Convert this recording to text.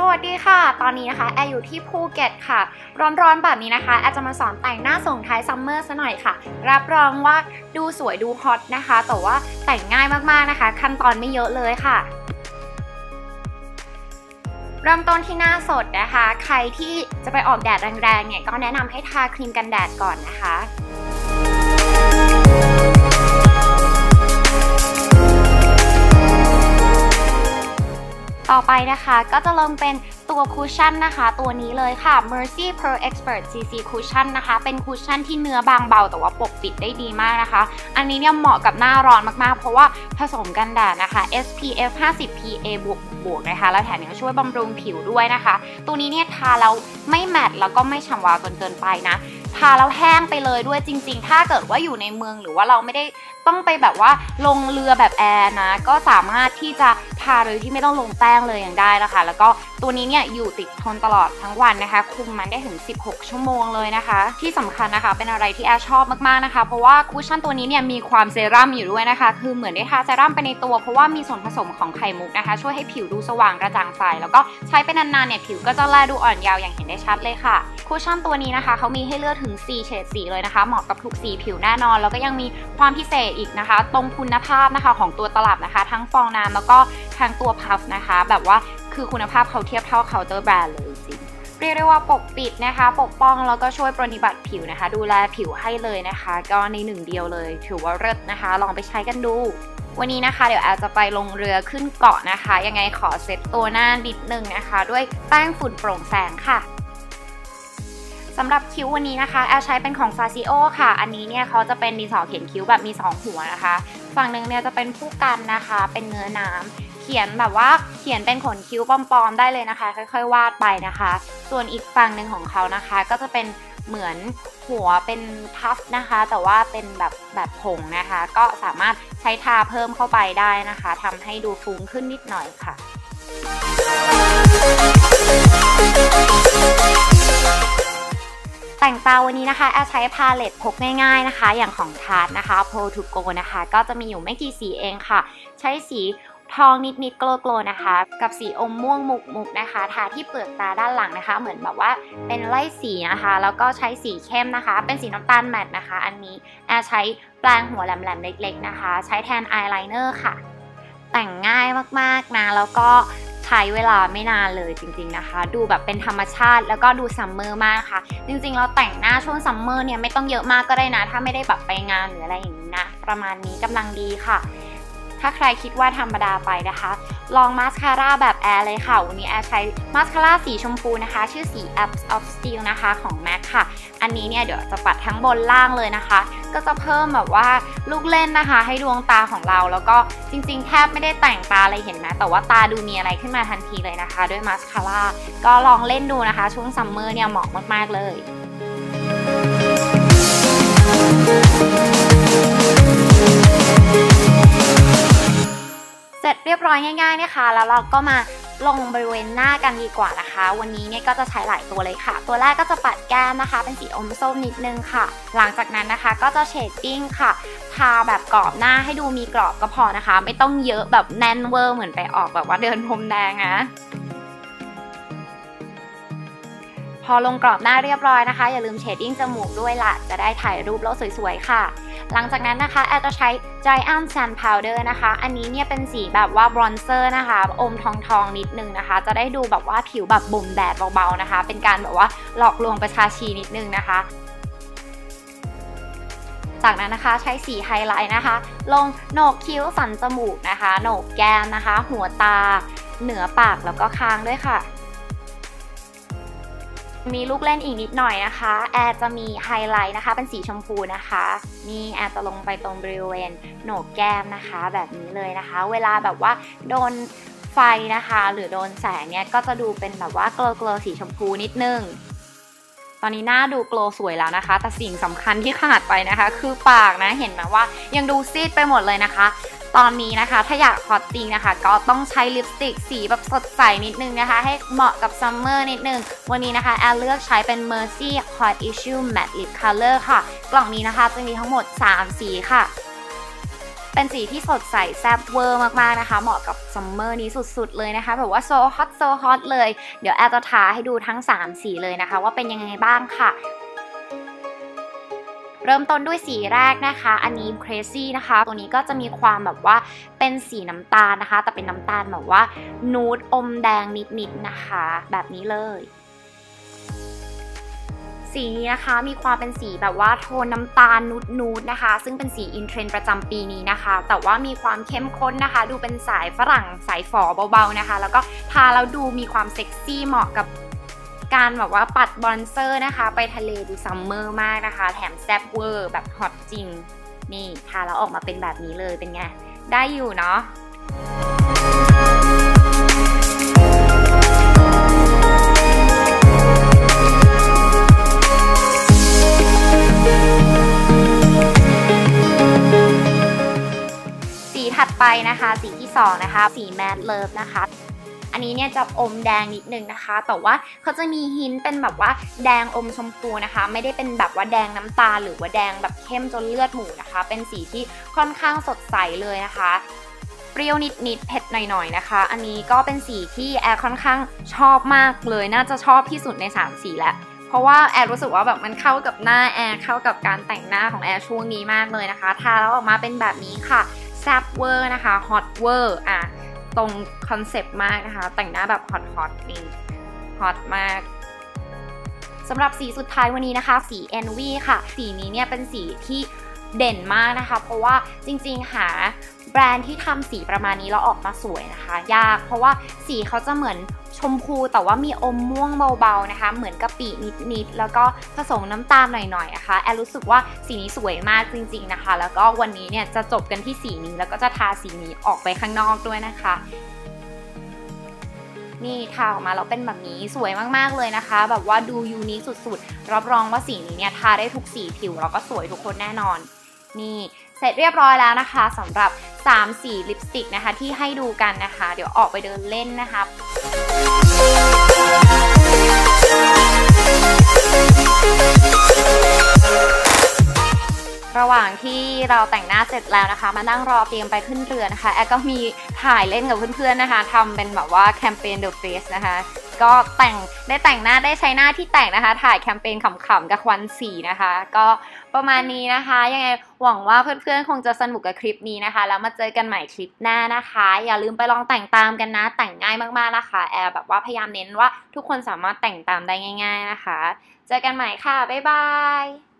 สวัสดีค่ะ ตอนนี้นะคะแอร์อยู่ที่ภูเก็ตค่ะ ร้อนๆแบบนี้นะคะแอร์จะมาสอนแต่งหน้าส่งท้ายซัมเมอร์ซะหน่อยค่ะ รับรองว่าดูสวยดูฮอตนะคะ แต่ว่าแต่งง่ายมากๆนะคะ ขั้นตอนไม่เยอะเลยค่ะ เริ่มต้นที่หน้าสดนะคะ ใครที่จะไปออกแดดแรงๆเนี่ยก็แนะนำให้ทาครีมกันแดดก่อนนะคะ ต่อไปนะคะก็จะลงเป็นตัวคุชชั่นนะคะ ตัวนี้เลยค่ะ Mercy Pro Expert CC Cushion นะคะ เป็นคุชชั่นที่เนื้อบางเบาแต่ว่าปกปิดได้ดีมากนะคะ อันนี้เนี่ยเหมาะกับหน้าร้อนมากๆ เพราะว่าผสมกันแดดนะคะ SPF 50 PA บวกบวกนะคะ แล้วแถมยังช่วยบำรุงผิวด้วยนะคะ ตัวนี้เนี่ยทาแล้วไม่แมตต์แล้วก็ไม่ฉ่ำวาวจนเกินไปนะ ทาแล้วแห้งไปเลยด้วยจริง ๆ ถ้าเกิดว่าอยู่ในเมืองหรือว่าเราไม่ได้ต้องไปแบบว่าลงเรือแบบแอร์นะ ก็สามารถที่จะทาโดยที่ไม่ต้องลงแป้งเลยอย่างได้นะคะ แล้วก็ตัวนี้เนี่ยอยู่ติดทนตลอดทั้งวันนะคะ คุมมันได้ถึง 16 ชั่วโมงเลยนะคะ ที่สำคัญนะคะ เป็นอะไรที่แอร์ชอบมากๆนะคะ เพราะว่าคุชชั่นตัวนี้เนี่ยมีความเซรั่มอยู่ด้วยนะคะ คือเหมือนได้ทาเซรั่มไปในตัว เพราะว่ามีส่วนผสมของไข่มุกนะคะ ช่วยให้ผิวดูสว่างกระจ่างใส แล้วก็ใช้ไปนานๆเนี่ยผิวก็จะแลดูอ่อนเยาว์อย่างเห็นได้ชัดเลยค่ะคุชชั่นตัวนี้นะคะเขามีให้เลือกถึง 4 เฉดสีเลยนะคะ เหมาะกับทุกสีผิวแน่นอน แล้วก็ยังมีความพิเศษอีกนะคะ ตรงคุณภาพนะคะของตัวตลับนะคะ ทั้งฟองน้ำแล้วก็ทั้งตัวพัฟนะคะ แบบว่า คือคุณภาพเขาเทียบเท่าเคาน์เตอร์แบรนด์เลยจริงเรียกได้ว่าปกปิดนะคะ ปกป้องแล้วก็ช่วยปฏิบัติผิวนะคะ ดูแลผิวให้เลยนะคะ ก็ในหนึ่งเดียวเลย ถือว่าเลิศนะคะ ลองไปใช้กันดู วันนี้นะคะ เดี๋ยวแอลจะไปลงเรือขึ้นเกาะนะคะ ยังไงขอเซ็ตตัวหน้านิดนึงนะคะ ด้วยแป้งฝุ่นโปร่งแสงค่ะสำหรับคิ้ววันนี้นะคะ แอลใช้เป็นของ f a ซิโอค่ะ อันนี้เนี่ยเขาจะเป็นดินสอเขียนคิ้วแบบมี 2 หัวนะคะ ฝั่งหนึ่งเนี่ยจะเป็นผู้กันนะคะ เป็นเนื้อน้ำ ขียนแบบว่าเขียนเป็นขนคิ้วปลอมๆได้เลยนะคะ ค่อยๆ วาดไปนะคะ ส่วนอีกฝั่งหนึ่งของเขานะคะ ก็จะเป็นเหมือนหัวเป็นพัฟนะคะ แต่ว่าเป็นแบบแบบผงนะคะ ก็สามารถใช้ทาเพิ่มเข้าไปได้นะคะทำให้ดูฟุ้งขึ้นนิดหน่อยค่ะ แต่งตาวันนี้นะคะแอลใช้พาเลตพกง่ายๆนะคะ อย่างของทาร์ตนะคะ Pro to Go นะคะ ก็จะมีอยู่ไม่กี่สีเองค่ะ ใช้สี ทองนิดๆโกลๆนะคะ กับสีอมม่วงมุกๆนะคะทาที่เปลือกตาด้านหลังนะคะ เหมือนแบบว่าเป็นไล่สีนะคะ แล้วก็ใช้สีเข้มนะคะ เป็นสีน้ำตาลแมตต์นะคะ อันนี้แอลใช้แปรงหัวแหลมๆเล็กๆนะคะ ใช้แทนอายไลเนอร์ค่ะ แต่งง่ายมากๆนะ แล้วก็ใช้เวลาไม่นานเลยจริงๆนะคะ ดูแบบเป็นธรรมชาติแล้วก็ดูซัมเมอร์มากค่ะ จริงๆ เราแต่งหน้าช่วงซัมเมอร์เนี่ยไม่ต้องเยอะมากก็ได้นะ ถ้าไม่ได้แบบไปงานหรืออะไรอย่างนี้นะ ประมาณนี้กำลังดีค่ะ ถ้าใครคิดว่าธรรมดาไปนะคะ ลองมาสคาร่าแบบแอร์เลยค่ะ วันนี้แอร์ใช้มาสคาร่าสีชมพูนะคะ ชื่อสี Apps of Steel นะคะของ MAC ค่ะ อันนี้เนี่ยเดี๋ยวจะปัดทั้งบนล่างเลยนะคะ ก็จะเพิ่มแบบว่าลูกเล่นนะคะ ให้ดวงตาของเรา แล้วก็จริงๆ แทบไม่ได้แต่งตาอะไรเห็นไหมแต่ว่าตาดูมีอะไรขึ้นมาทันทีเลยนะคะ ด้วยมาสคาร่าก็ลองเล่นดูนะคะ ช่วงซัมเมอร์เนี่ยเหมาะมากๆเลย ร็จเรียบร้อยง่าย ๆนะคะ แล้วเราก็มาลงบริเวณหน้ากันดีกว่านะคะ วันนี้เนี่ยก็จะใช้หลายตัวเลยค่ะ ตัวแรกก็จะปัดแก้มนะคะ เป็นสีอมส้มนิดนึงค่ะ หลังจากนั้นนะคะก็จะเชดดิ้งค่ะ ทาแบบกรอบหน้าให้ดูมีกรอบก็พอนะคะ ไม่ต้องเยอะแบบแน่นเวอร์เหมือนไปออกแบบว่าเดินพรมแดงนะ พอลงกรอบหน้าเรียบร้อยนะคะ อย่าลืมเชดดิ้งจมูกด้วยล่ะ จะได้ถ่ายรูปแล้วสวยๆ ค่ะ หลังจากนั้นนะคะ แอลจะใช้ Giant Sand Powder นะคะ อันนี้เนี่ยเป็นสีแบบว่าบรอนเซอร์นะคะ อมทองทองๆนิดนึงนะคะ จะได้ดูแบบว่าผิวแบบบ่มแดดเบาๆนะคะ เป็นการแบบว่าหลอกลวงประชาชีนิดนึงนะคะจากนั้นนะคะใช้สีไฮไลท์นะคะ ลงโหนกคิ้วสันจมูกนะคะโหนกแก้มนะคะ หัวตา เหนือปากแล้วก็คางด้วยค่ะ มีลูกเล่นอีกนิดหน่อยนะคะ แอร์จะมีไฮไลท์นะคะ เป็นสีชมพูนะคะนี่แอร์จะลงไปตรงบริเวณโหนกแก้มนะคะ แบบนี้เลยนะคะ เวลาแบบว่าโดนไฟนะคะ หรือโดนแสงเนี่ยก็จะดูเป็นแบบว่าเกลอๆสีชมพูนิดนึงตอนนี้หน้าดูโกลสวยแล้วนะคะ แต่สิ่งสำคัญที่ขาดไปนะคะ คือปากนะเห็นไหมว่ายังดูซีดไปหมดเลยนะคะ ตอนนี้นะคะ ถ้าอยากฮอตจริงนะคะ ก็ต้องใช้ลิปสติกสีแบบสดใสนิดนึงนะคะ ให้เหมาะกับซัมเมอร์นิดนึง วันนี้นะคะแอลเลือกใช้เป็น Mercy Hot Issue Matte Lip Color ค่ะ กล่องนี้นะคะจะมีทั้งหมด 3 สีค่ะเป็นสีที่สดใสแซ่บเวอร์มากๆนะคะ เหมาะกับซัมเมอร์นี้สุดๆเลยนะคะแบบว่าโซฮอตโซฮอตเลย เดี๋ยวแอลจะทาให้ดูทั้ง 3 สีเลยนะคะ ว่าเป็นยังไงบ้างค่ะ เริ่มต้นด้วยสีแรกนะคะ อันนี้ crazy นะคะ ตัวนี้ก็จะมีความแบบว่าเป็นสีน้ำตาลนะคะ แต่เป็นน้ำตาลแบบว่านูดอมแดงนิดๆนะคะ แบบนี้เลยสีนี้นะคะมีความเป็นสีแบบว่าโทนน้ำตาลนูดนูดนะคะ ซึ่งเป็นสีอินเทรนด์ประจำปีนี้นะคะ แต่ว่ามีความเข้มข้นนะคะ ดูเป็นสายฝรั่งสายฝอเบาๆนะคะ แล้วก็ทาแล้วดูมีความเซ็กซี่เหมาะกับ การแบบว่าปัดบอนเซอร์นะคะ ไปทะเลดูซัมเมอร์มากนะคะ แถมแซ่บเวอร์แบบฮอตจริง นี่ทาแล้วออกมาเป็นแบบนี้เลยเป็นไง ได้อยู่เนาะสีถัดไปนะคะ สีที่ 2 นะคะ สีแมดเลิฟนะคะ อันนี้เนี่ยจะอมแดงนิดนึงนะคะ แต่ว่าเขาจะมีหินเป็นแบบว่าแดงอมชมพูนะคะ ไม่ได้เป็นแบบว่าแดงน้ำตา หรือว่าแดงแบบเข้มจนเลือดหมูนะคะ เป็นสีที่ค่อนข้างสดใสเลยนะคะเปรี้ยวนิดๆ เผ็ดหน่อยๆ นะคะ อันนี้ก็เป็นสีที่แอร์ค่อนข้างชอบมากเลย น่าจะชอบที่สุดใน 3 สีแหละ เพราะว่าแอร์รู้สึกว่าแบบมันเข้ากับหน้าแอร์เข้ากับการแต่งหน้าของแอร์ช่วงนี้มากเลยนะคะ ทาแล้วออกมาเป็นแบบนี้ค่ะแซบเวอร์นะคะ ฮอตเวอร์ อะ ตรงคอนเซปต์มากนะคะ แต่งหน้าแบบฮอตฮอตนี่ฮอตมากสำหรับสีสุดท้ายวันนี้นะคะ สี e n v ค่ะ สีนี้เนี่ยเป็นสีที่เด่นมากนะคะ เพราะว่าจริงๆ หาแบรนด์ที่ทำสีประมาณนี้แล้วออกมาสวยนะคะ ยากเพราะว่าสีเขาจะเหมือน ชมพูแต่ว่ามีอมม่วงเบาๆนะคะ เหมือนกะปินิดๆ แล้วก็ผสมน้ำตาลหน่อยๆนะคะ แอลรู้สึกว่าสีนี้สวยมากจริงๆนะคะ แล้วก็วันนี้เนี่ยจะจบกันที่สีนี้ แล้วก็จะทาสีนี้ออกไปข้างนอกด้วยนะคะนี่ทาออกมาแล้วเป็นแบบนี้สวยมากๆเลยนะคะ แบบว่าดูยูนิคสุดๆ รับรองว่าสีนี้เนี่ยทาได้ทุกสีผิวแล้วก็สวยทุกคนแน่นอน นี่เสร็จเรียบร้อยแล้วนะคะสำหรับ 3 สีลิปสติกนะคะ ที่ให้ดูกันนะคะ เดี๋ยวออกไปเดินเล่นนะคะระหว่างที่เราแต่งหน้าเสร็จแล้วนะคะ มานั่งรอเตรียมไปขึ้นเรือนะคะ แอร์ก็มีถ่ายเล่นกับเพื่อนๆนะคะทำเป็นแบบว่าแคมเปญ The Face นะคะ ก็แต่งได้แต่งหน้าได้ใช้หน้าที่แต่งนะคะ ถ่ายแคมเปญขำๆกับควันสีนะคะ ก็ประมาณนี้นะคะ ยังไงหวังว่าเพื่อนๆคงจะสนุกกับคลิปนี้นะคะ แล้วมาเจอกันใหม่คลิปหน้านะคะ อย่าลืมไปลองแต่งตามกันนะ แต่งง่ายมากๆนะคะแอร์แบบว่าพยายามเน้นว่าทุกคนสามารถแต่งตามได้ง่าย ๆนะคะ เจอกันใหม่ค่ะบ๊ายบาย